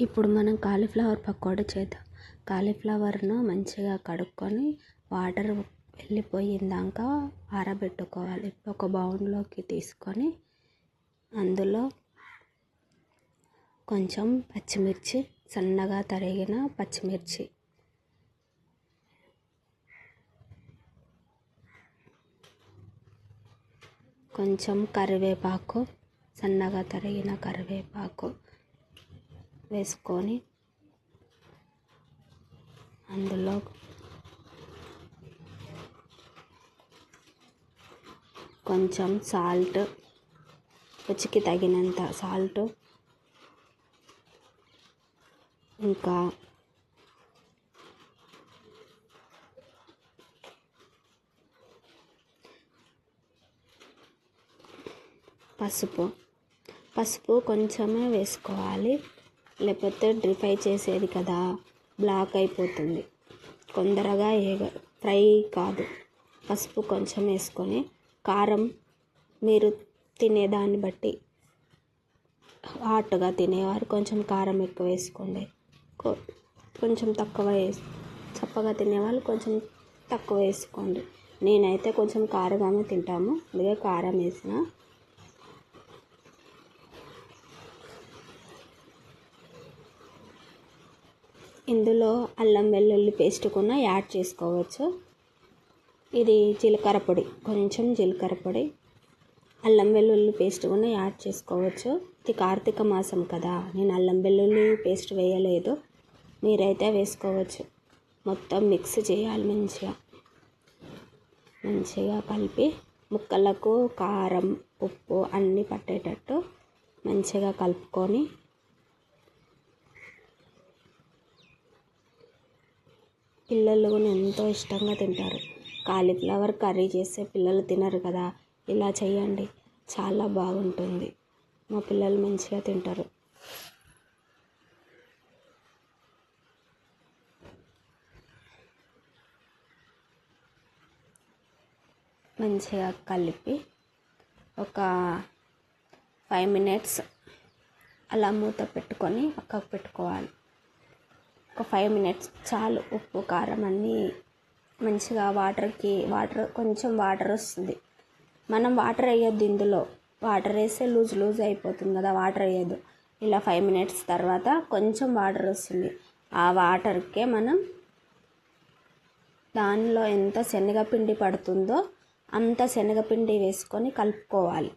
ఇప్పుడు మనం కాలీఫ్లవర్ పకోడీ చేద్దాం. కాలీఫ్లవర్ను మంచిగా కడుక్కొని వాటర్ వెళ్ళిపోయిందాక ఆరబెట్టుకోవాలి. ఒక బౌల్లోకి తీసుకొని అందులో కొంచెం పచ్చిమిర్చి సన్నగా తరిగిన పచ్చిమిర్చి. కొంచెం కరివేపాకు సన్నగా తరిగిన కరివేపాకు. వేసుకొని అందులో కొంచెం సాల్ట్ రుచికి తగినంత సాల్ట్ ఇంకా పసుపు. పసుపు కొంచెమే వేసుకోవాలి. లేకపోతే డ్రిఫై ఫ్రై చేసేది కదా బ్లాక్ అయిపోతుంది. తొందరగా ఏగ ఫ్రై కాదు. పసుపు కొంచెం వేసుకొని కారం మీరు తినేదాన్ని బట్టి హాట్గా తినేవారు. కొంచెం కారం ఎక్కువ వేసుకోండి. కొంచెం తక్కువ వేసి చప్పగా తినేవాళ్ళు కొంచెం తక్కువ వేసుకోండి. నేనైతే కొంచెం కారంగానే తింటాము. అందుకే కారం వేసిన ఇందులో అల్లం వెల్లుల్లి పేస్ట్ కూడా యాడ్ చేసుకోవచ్చు. ఇది జీలకర్ర పొడి కొంచెం జీలకర్ర పొడి. అల్లం వెల్లుల్లి పేస్ట్ కూడా యాడ్ చేసుకోవచ్చు. ఇది కార్తీక మాసం కదా నేను అల్లం వెల్లుల్లి పేస్ట్ వేయలేదు. మీరైతే వేసుకోవచ్చు. మొత్తం మిక్స్ చేయాలి మంచిగా. మంచిగా కలిపి ముక్కలకు కారం ఉప్పు అన్నీ పట్టేటట్టు మంచిగా కలుపుకొని పిల్లలు కూడా ఎంతో ఇష్టంగా తింటారు. కాలీఫ్లవర్ కర్రీ చేస్తే పిల్లలు తినరు కదా. ఇలా చేయండి. చాలా బాగుంటుంది. మా పిల్లలు మంచిగా తింటారు. మంచిగా కలిపి ఒక ఫైవ్ మినిట్స్ అలా మూత పెట్టుకొని పక్కకు పెట్టుకోవాలి. ఒక ఫైవ్ మినిట్స్ చాలు. ఉప్పు కారం అన్నీ మంచిగా వాటర్కి వాటర్ కొంచెం వాటర్ వస్తుంది. మనం వాటర్ వేయొద్దు ఇందులో. వాటర్ వేస్తే లూజ్ లూజ్ అయిపోతుంది కదా వాటర్ వేయద్దు. ఇలా ఫైవ్ మినిట్స్ తర్వాత కొంచెం వాటర్ వస్తుంది. ఆ వాటర్కే మనం దానిలో ఎంత శనగపిండి పడుతుందో అంత శనగపిండి వేసుకొని కలుపుకోవాలి.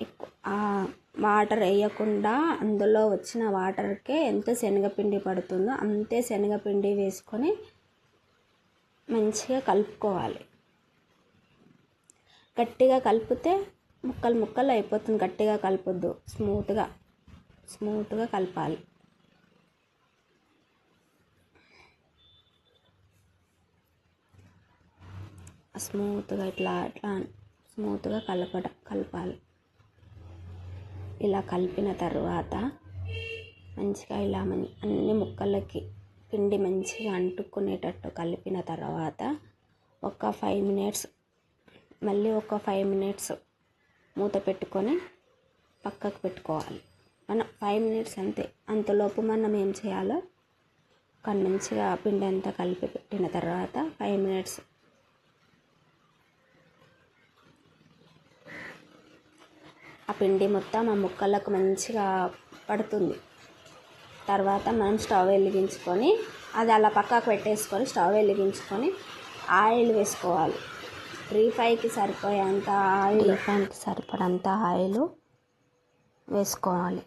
ఎక్కువ వాటర్ వేయకుండా అందులో వచ్చిన వాటర్కే ఎంత శనగపిండి పడుతుందో అంతే శనగపిండి వేసుకొని మంచిగా కలుపుకోవాలి. గట్టిగా కలిపితే ముక్కలు ముక్కలు అయిపోతుంది. గట్టిగా కలపొద్దు. స్మూత్గా స్మూత్గా కలపాలి. స్మూత్గా ఇట్లా ఇట్లా స్మూత్గా కలపడం కలపాలి. ఇలా కలిపిన తర్వాత మంచిగా ఇలా అన్ని ముక్కలకి పిండి మంచిగా అంటుకునేటట్టు కలిపిన తర్వాత ఒక ఫైవ్ మినిట్స్ మళ్ళీ ఒక ఫైవ్ మినిట్స్ మూత పెట్టుకొని పక్కకు పెట్టుకోవాలి. మనం ఫైవ్ మినిట్స్ అంతే. అంతలోపు మనం ఏం చేయాలో కానీ మంచిగా పిండి అంతా కలిపి పెట్టిన తర్వాత ఫైవ్ మినిట్స్ ఆ పిండి మొత్తం ఆ ముక్కలకు మంచిగా పడుతుంది. తర్వాత మనం స్టవ్ వెలిగించుకొని అది అలా పక్కకు పెట్టేసుకొని స్టవ్ వెలిగించుకొని ఆయిల్ వేసుకోవాలి. రీఫ్రైకి సరిపోయేంత ఆయిల్ రీఫ్రైకి సరిపడంత ఆయిల్ వేసుకోవాలి.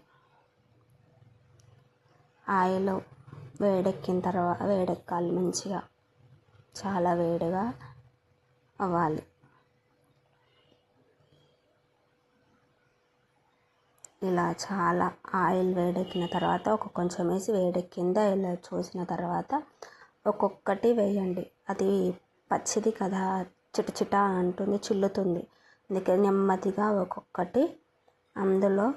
ఆయిల్ వేడెక్కిన తర్వాత వేడెక్కాలి మంచిగా. చాలా వేడిగా అవ్వాలి. ఇలా చాలా ఆయిల్ వేడెక్కిన తర్వాత ఒక కొంచెం వేసి వేడెక్కిందా ఇలా చూసిన తర్వాత ఒక్కొక్కటి వేయండి. అది పచ్చిది కదా చిట చిట అంటుంది చిల్లుతుంది. అందుకే నెమ్మదిగా ఒక్కొక్కటి అందులో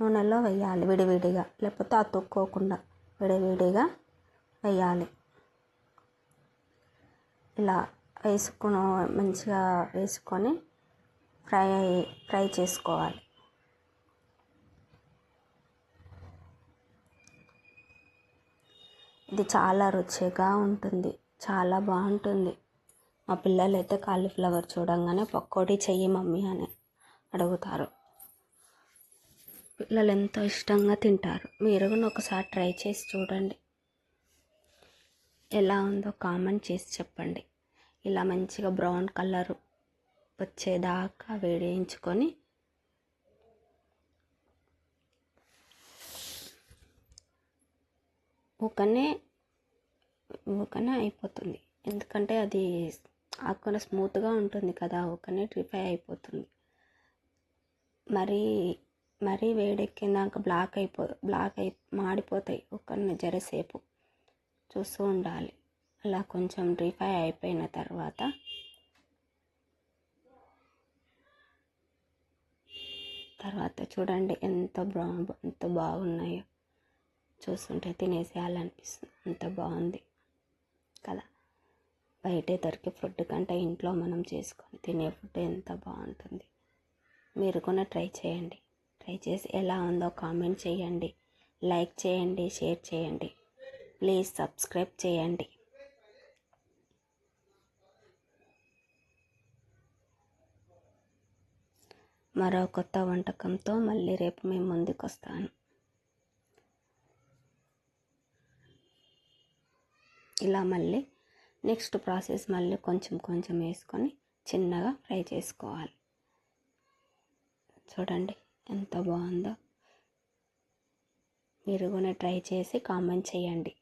నూనెలో వేయాలి విడివిడిగా. లేకపోతే అతుక్కోకుండా విడివిడిగా వేయాలి. ఇలా వేసుకుని మంచిగా వేసుకొని ఫ్రై ఫ్రై చేసుకోవాలి. ఇది చాలా రుచిగా ఉంటుంది. చాలా బాగుంటుంది. మా పిల్లలు అయితే కాలీఫ్లవర్ చూడంగానే పకోడీ చెయ్యి మమ్మీ అని అడుగుతారు. పిల్లలు ఎంతో ఇష్టంగా తింటారు. మీరు కూడా ఒకసారి ట్రై చేసి చూడండి. ఎలా ఉందో కామెంట్ చేసి చెప్పండి. ఇలా మంచిగా బ్రౌన్ కలర్ వచ్చేదాకా వేడించుకొని ఊకనే ఊకనే అయిపోతుంది. ఎందుకంటే అది ఆకున స్మూత్గా ఉంటుంది కదా ఊకనే డ్రిఫై అయిపోతుంది. మరీ మరీ వేడెక్కినాక బ్లాక్ అయిపో బ్లాక్ అయి మాడిపోతాయి ఒక జరసేపు. చూస్తూ ఉండాలి. అలా కొంచెం డ్రిఫై అయిపోయిన తర్వాత తర్వాత చూడండి ఎంత బ్రౌన్ ఎంత బాగున్నాయో. చూస్తుంటే తినేసేయాలనిపిస్తుంది. అంత బాగుంది కదా? బయటే దొరికే ఫుడ్ కంటే ఇంట్లో మనం చేసుకొని తినే ఫుడ్ ఎంత బాగుంటుంది. మీరు కూడా ట్రై చేయండి. ట్రై చేసి ఎలా ఉందో కామెంట్ చేయండి. లైక్ చేయండి షేర్ చేయండి. ప్లీజ్ సబ్స్క్రైబ్ చేయండి. మరో కొత్త వంటకంతో మళ్ళీ రేపు మేము ముందుకు వస్తాను ఇలా మళ్ళీ నెక్స్ట్ ప్రాసెస్ మళ్ళీ కొంచెం కొంచెం వేసుకొని చిన్నగా ఫ్రై చేసుకోవాలి. చూడండి ఎంత బాగుందో. మీరు కూడా ట్రై చేసి కామెంట్ చేయండి.